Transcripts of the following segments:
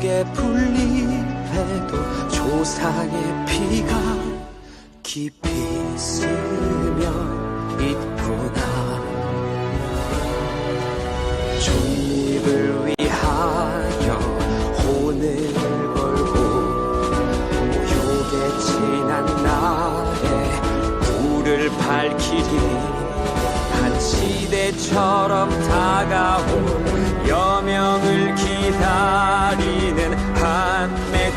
한 폭의 풀잎에도 조상의 피가 깊이 스며 있구나 종립을 위하여 혼을 걸고 모욕에 지난 날에 불을 밝히리 한 시대처럼 다가올 여명을 기다리는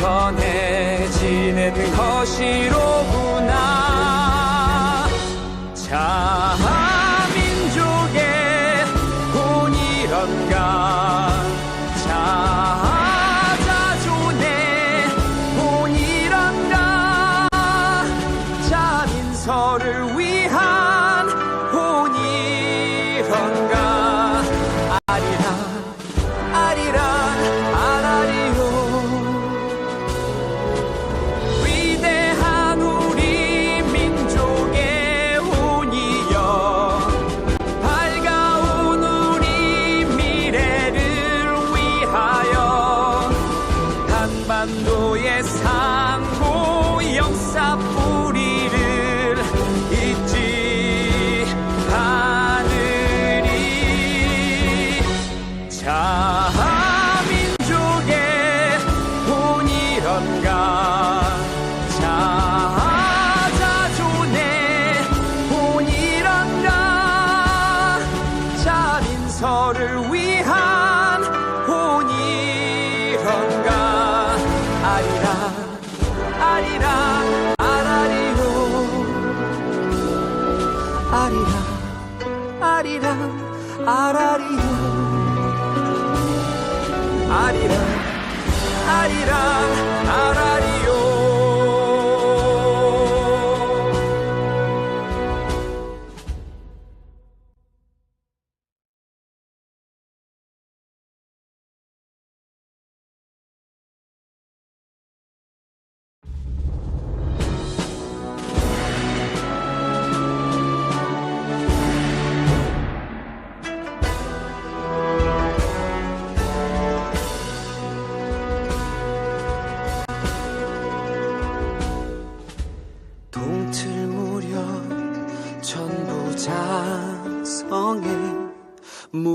전해지는 것이로구나. 자민족의 본이런가 자자존의 본이런가 자민서를 위한 한반도의 상 아라리요 아리랑 아리랑 아라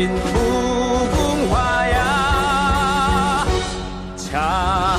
맺힌 무궁화야. 자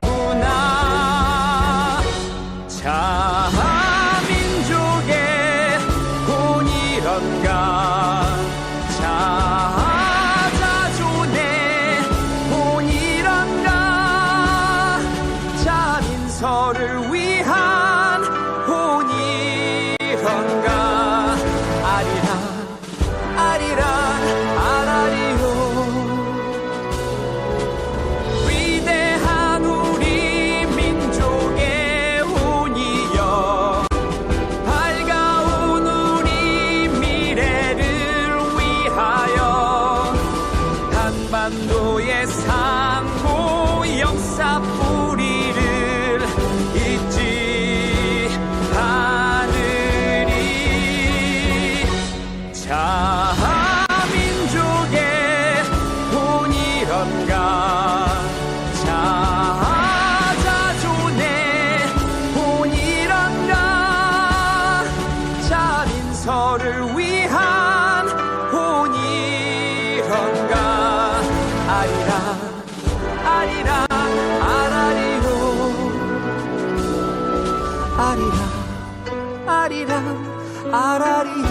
아리랑 아라리요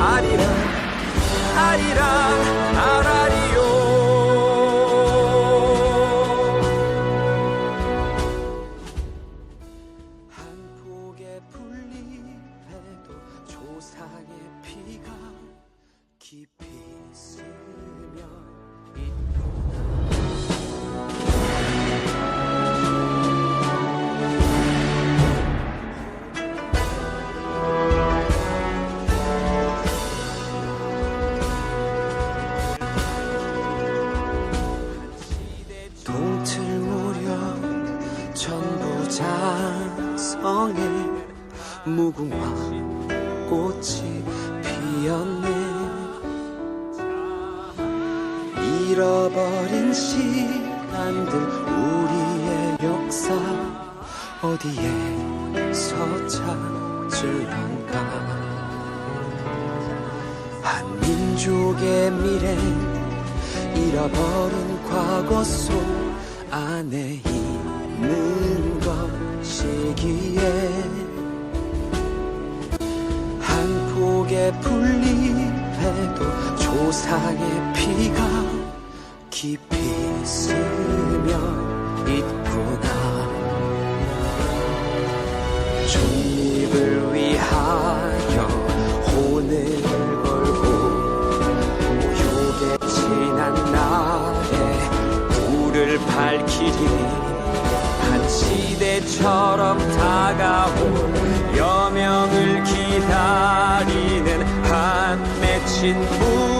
아리랑 아리랑 아라 역사 어디에서 찾을런가? 한 민족의 미래 잃어버린 과거 속 안에 있는 것이기에 한 폭의 풀잎에도 조상의 피가 깊이 스며 있구나 독립을 위하여 혼을 걸고 모욕에 지난 날에 불을 밝히리. 한 시대처럼 다가올 여명을 기다리는 한 맺힌 무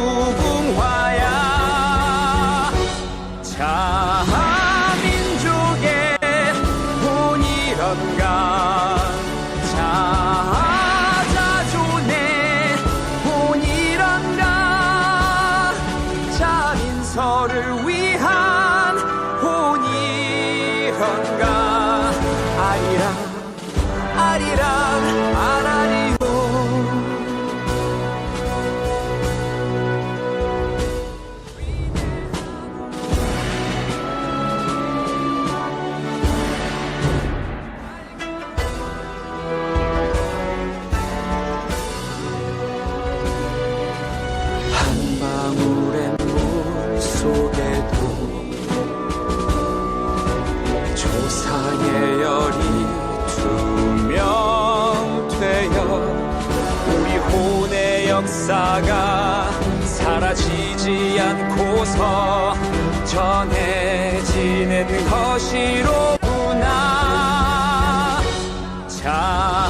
역사가 사라지지 않고서 전해지는 것이로구나. 자